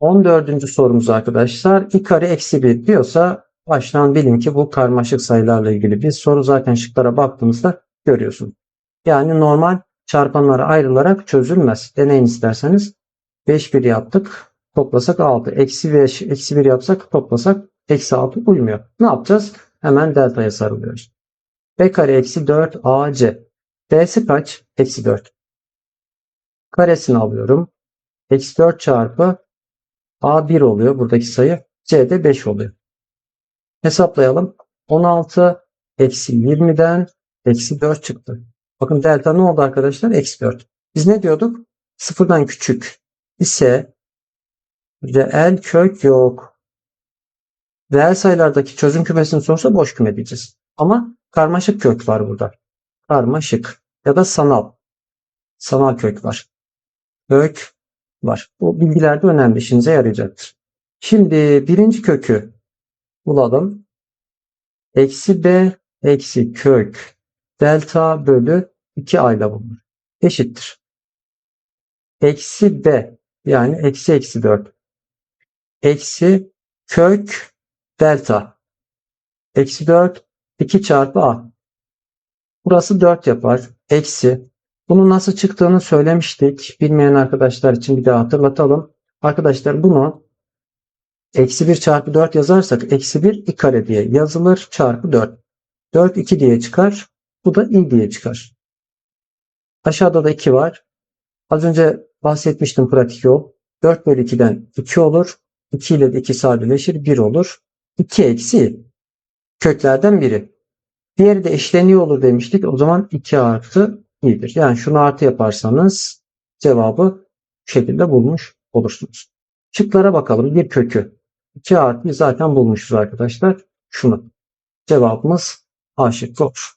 14. sorumuz arkadaşlar. i kare eksi 1 diyorsa baştan bilin ki bu karmaşık sayılarla ilgili bir soru. Zaten şıklara baktığınızda görüyorsun. Yani normal çarpanlara ayrılarak çözülmez. Deneyin isterseniz. 5 1 yaptık. Toplasak 6. Eksi 5, eksi 1 yapsak toplasak eksi 6 uymuyor. Ne yapacağız? Hemen delta'ya sarılıyoruz. B kare eksi 4 AC. D'si kaç? Eksi 4. Karesini alıyorum. Eksi 4 çarpı A1 oluyor buradaki sayı. C de 5 oluyor. Hesaplayalım. 16 eksi 20'den eksi 4 çıktı. Bakın delta ne oldu arkadaşlar? Eksi 4. Biz ne diyorduk? Sıfırdan küçük ise reel kök yok. Reel sayılardaki çözüm kümesini sorsa boş küme diyeceğiz. Ama karmaşık kök var burada. Karmaşık ya da sanal. Sanal kök var. Kök var. Bu bilgiler de önemli. işinize yarayacaktır. Şimdi birinci kökü bulalım. Eksi b eksi kök delta bölü 2 a ile bulunur. Eşittir. Eksi b yani eksi eksi 4 eksi kök delta eksi 4 2 çarpı a. Burası 4 yapar. Eksi. Bunun nasıl çıktığını söylemiştik. Bilmeyen arkadaşlar için bir daha hatırlatalım. Arkadaşlar bunu eksi 1 çarpı 4 yazarsak eksi 1 i kare diye yazılır çarpı 4. 4 2 diye çıkar. Bu da i diye çıkar. Aşağıda da 2 var. Az önce bahsetmiştim pratik yol. 4 bölü 2'den 2 olur. 2 ile de 2 sadeleşir. 1 olur. 2 eksi köklerden biri. Diğeri de eşleniyor olur demiştik. O zaman 2 artı i'dir. Yani şunu artı yaparsanız cevabı şekilde bulmuş olursunuz. Şıklara bakalım. Bir kökü. 2 artı zaten bulmuşuz arkadaşlar. Şunu. Cevabımız A şıkkı olur.